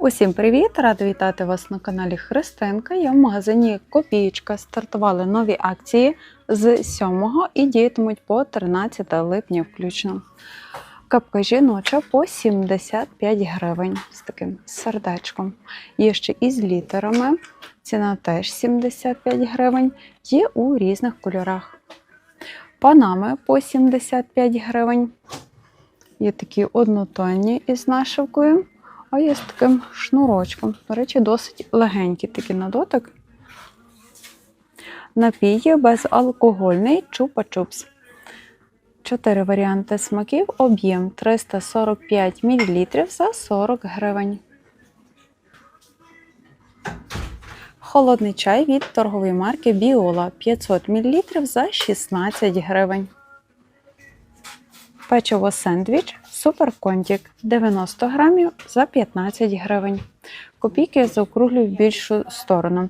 Усім привіт! Рада вітати вас на каналі Христинка. Я в магазині Копієчка. Стартували нові акції з 7 і діятимуть по 13 липня включно. Капка жіноча по 75 гривень з таким сердечком. Є ще із літерами. Ціна теж 75 гривень. Є у різних кольорах. Панами по 75 гривень. Є такі однотонні із нашивкою. А є з таким шнурочком. До речі, досить легенькі такі на дотик. Напій безалкогольний чупа-чупс. Чотири варіанти смаків. Об'єм 345 мл за 40 гривень. Холодний чай від торгової марки Біола 500 мл за 16 гривень. Печиво сендвіч Суперконтік 90 грамів за 15 гривень. Копійки заокруглюю в більшу сторону.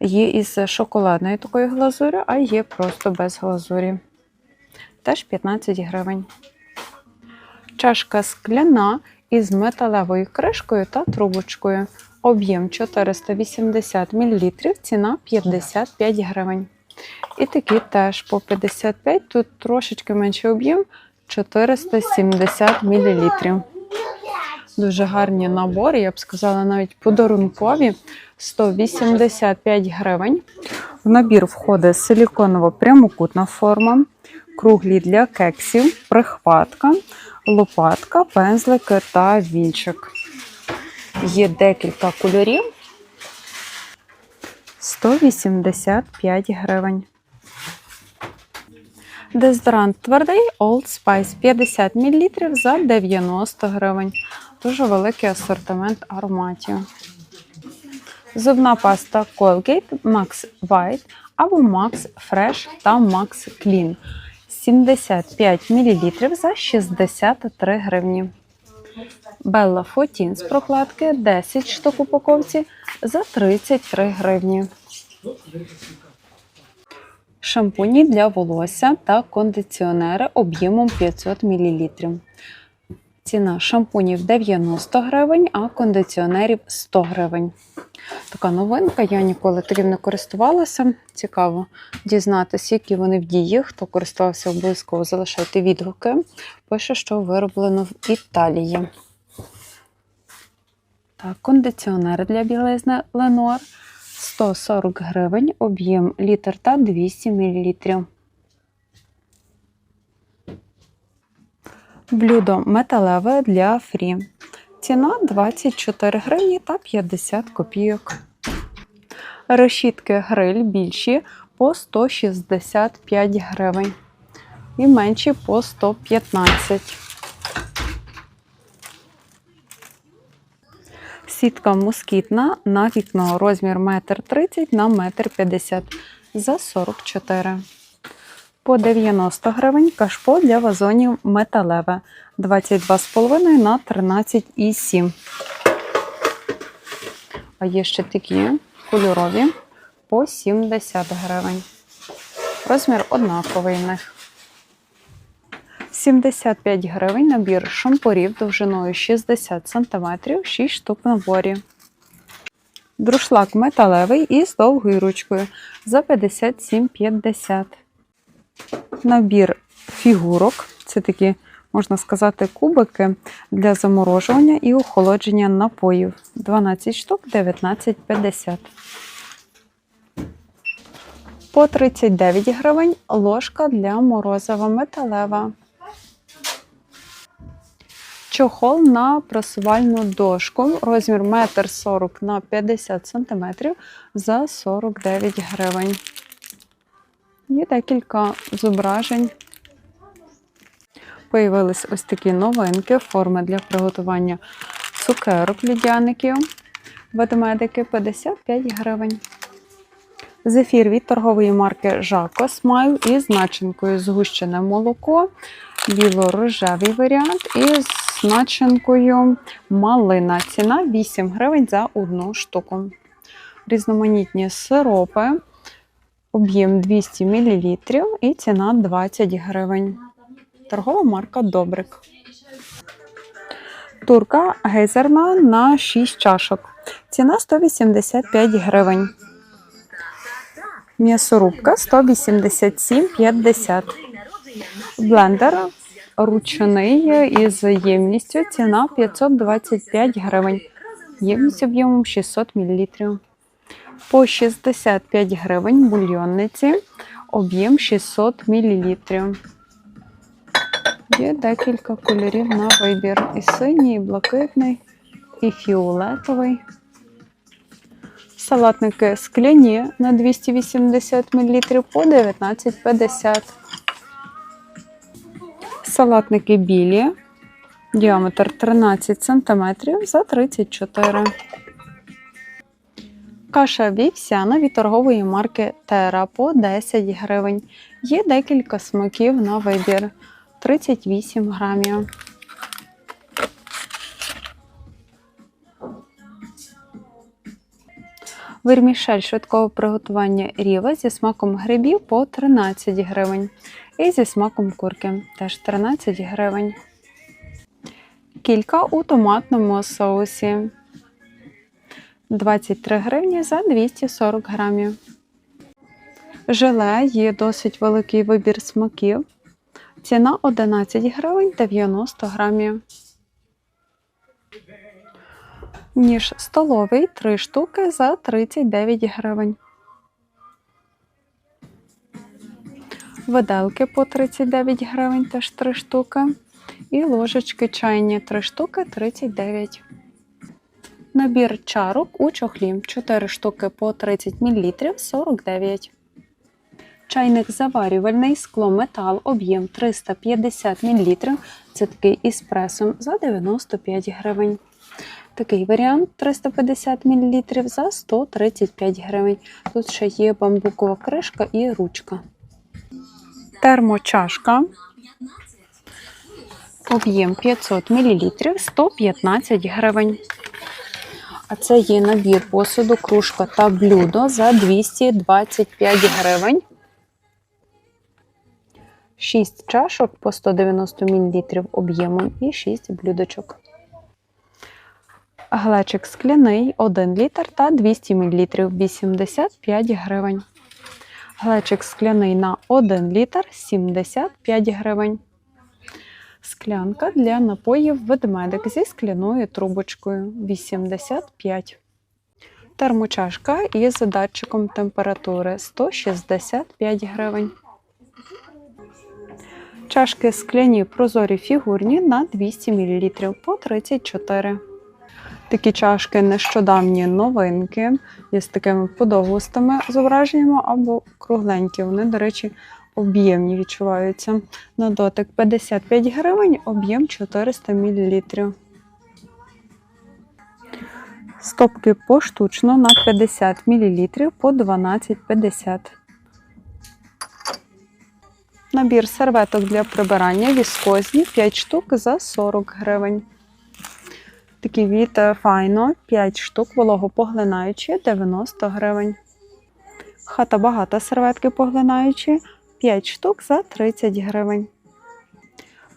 Є із шоколадною такою глазурю, а є просто без глазурі. Теж 15 гривень. Чашка скляна із металевою кришкою та трубочкою. Об'єм 480 мл, ціна 55 гривень. І такі теж по 55, тут трошечки менший об'єм. 470 мл. Дуже гарні набори, я б сказала, навіть подарункові 185 гривень. В набір входить силіконова прямокутна форма, круглі для кексів, прихватка, лопатка, пензлики та вінчик. Є декілька кольорів. 185 гривень. Дезодорант твердий Old Spice 50 мл за 90 гривень. Дуже великий асортимент ароматів. Зубна паста Colgate Max White або Max Fresh та Max Clean 75 мл за 63 гривні. Bella Фотін з прокладки 10 штук упаковці за 33 гривні шампуні для волосся та кондиціонери об'ємом 500 мл. Ціна шампунів 90 гривень, а кондиціонерів 100 гривень. Така новинка, я ніколи таким не користувалася. Цікаво дізнатися, які вони в дії. Хто користувався, обов'язково залишайте відгуки. Пише, що вироблено в Італії. Так, кондиціонер для білизни Ленор 140 гривень, об'єм літр та 200 мл. Блюдо металеве для фрі. Ціна 24 гривні та 50 копійок. Решітки гриль більші по 165 гривень. І менші по 115. Сітка москітна на вікно розмір 1,30 на 1,50 за 44. По 90 гривень кашпо для вазонів металеве 22,5 на 13,7. А є ще такі кольорові по 70 гривень. Розмір однаковий них. 75 гривень набір шампурів довжиною 60 см, 6 штук в наборі. Друшлак металевий із довгою ручкою за 57,50. Набір фігурок. Це такі, можна сказати, кубики для заморожування і охолодження напоїв. 12 штук 19,50. По 39 гривень ложка для морозива металева. Чохол на просувальну дошку. Розмір 1,40 на 50 см за 49 гривень. Є декілька зображень. Появились ось такі новинки, форми для приготування цукерок людяників. Ведмедики 55 гривень. Зефір від торгової марки Жако Смайл із начинкою згущене молоко, біло-рожевий варіант із начинкою малина. Ціна 8 гривень за одну штуку. Різноманітні сиропи, об'єм 200 мл і ціна 20 гривень. Торгова марка Добрик. Турка гейзерна на 6 чашок. Ціна 185 гривень. М'ясорубка 187,50. Блендер ручний із ємністю. Ціна 525 гривень. Ємність об'ємом 600 мл. По 65 гривень бульйонниці. Об'єм 600 мл. Є декілька кольорів на вибір. І синій, і блакитний, і фіолетовий. Салатники скляні на 280 мл по 19,50. Салатники білі. Діаметр 13 см за 34. Каша вівсяна від торгової марки Тера по 10 гривень. Є декілька смаків на вибір. 38 грамів. Вермішель швидкого приготування ріва зі смаком грибів по 13 гривень. І зі смаком курки теж 13 гривень. Кілька у томатному соусі. 23 гривні за 240 грамів. Желе є досить великий вибір смаків. Ціна 11 гривень 90 грамів. Ніж столовий 3 штуки за 39 гривень. Виделки по 39 гривень теж 3 штуки. І ложечки чайні 3 штуки 39. Набір чарок у чохлі 4 штуки по 30 мл 49. Чайник заварювальний скло метал об'єм 350 мл. Це такий із пресом за 95 гривень. Такий варіант 350 мл за 135 гривень. Тут ще є бамбукова кришка і ручка. Термочашка. Об'єм 500 мл 115 гривень. А це є набір посуду, кружка та блюдо за 225 гривень. 6 чашок по 190 мл об'ємом і 6 блюдочок. Глечик скляний 1 літр та 200 мл 85 гривень. Глечик скляний на 1 літр 75 гривень. Склянка для напоїв ведмедик зі скляною трубочкою 85. Термочашка із датчиком температури 165 гривень. Чашки скляні прозорі фігурні на 200 мл по 34. Такі чашки нещодавні новинки є з такими подовгустими зображеннями або кругленькі. Вони, до речі, об'ємні відчуваються. На дотик 55 гривень, об'єм 400 мл. Стопки поштучно на 50 мл по 12,50. Набір серветок для прибирання віскозні 5 штук за 40 гривень. Такі від файно 5 штук вологопоглинаючі 90 гривень. Хата багата серветки поглинаючі 5 штук за 30 гривень.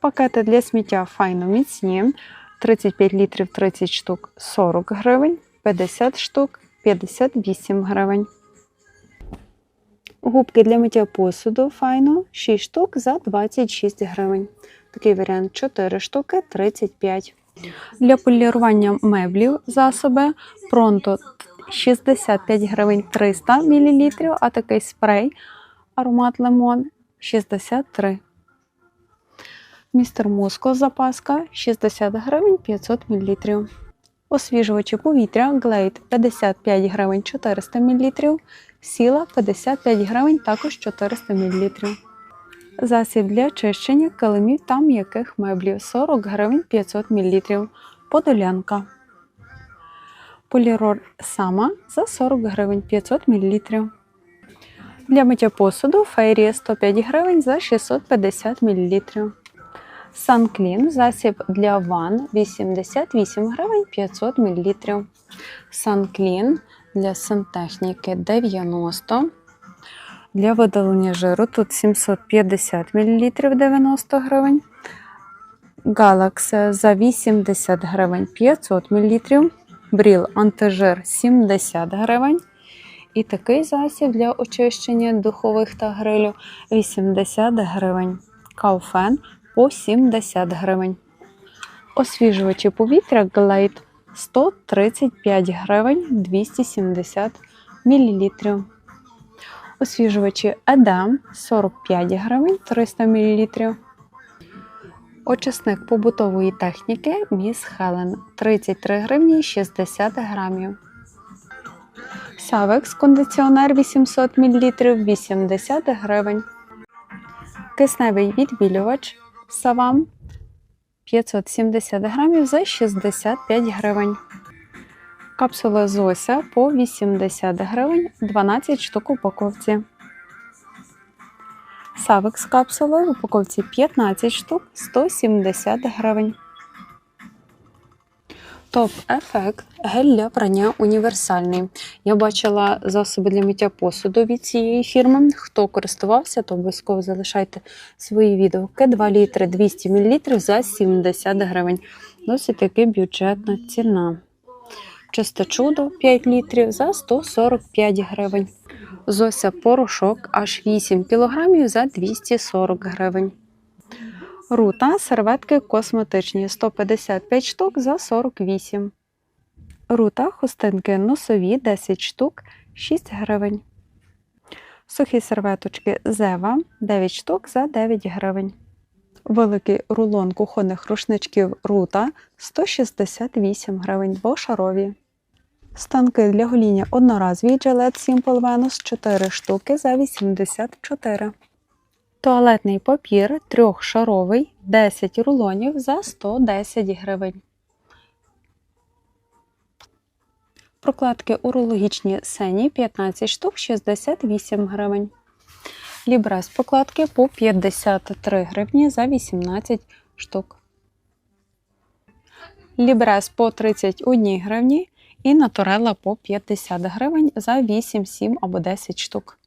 Пакети для сміття файно міцні 35 літрів 30 штук 40 гривень, 50 штук 58 гривень. Губки для миття посуду файно 6 штук за 26 гривень. Такий варіант 4 штуки 35. Для полірування меблів засоби Пронто 65 гривень 300 мл, а такий спрей аромат лимон 63. Містер Муско запаска 60 гривень 500 мл. Освіжувачі повітря Glade 55 гривень 400 мл. Сіла 55 гривень також 400 мл. Засіб для очищення килимів та м'яких меблів 40 гривень 500 мл. Подолянка. Полірор сама за 40 гривень 500 мл. Для миття посуду фейрія 105 гривень за 650 мл. Санклін засіб для ванн 88 гривень 500 мл. Санклін для сантехніки 90 Для видалення жиру тут 750 мл 90 гривень. Галакс за 80 гривень 500 мл. Бріл антижир 70 гривень. І такий засіб для очищення духових та грилю 80 гривень. Кауфен по 70 гривень. Освіжувачі повітря Glade 135 гривень 270 мл. Освіжувачі Едем 45 гривень 300 мл. Очисник побутової техніки Міс Хелен 33 гривні 60 грамів. Савекс кондиціонер 800 мл 80 гривень. Кисневий відбілювач Савам 570 грамів за 65 гривень. Капсула Зося по 80 гривень 12 штук упаковці. Савекс капсули в упаковці 15 штук 170 гривень. Топ ефект гель для прання універсальний. Я бачила засоби для миття посуду від цієї фірми. Хто користувався, то обов'язково залишайте свої відгуки. 2 літри 200 мл за 70 гривень. Досить таки бюджетна ціна. Чисте чудо 5 літрів за 145 гривень. Зося порошок аж 8 кг за 240 гривень. Рута серветки косметичні 155 штук за 48. Рута хустинки носові 10 штук 6 гривень. Сухі серветочки Зева 9 штук за 9 гривень. Великий рулон кухонних рушничків Рута 168 гривень двошарові. Станки для гоління одноразові Gillette Simple Venus 4 штуки за 84. Туалетний папір трьохшаровий 10 рулонів за 110 гривень. Прокладки урологічні сені 15 штук 68 гривень. Лібрес покладки по 53 гривні за 18 штук. Лібрес по 31 гривні і натурела по 50 гривень за 8, 7 або 10 штук.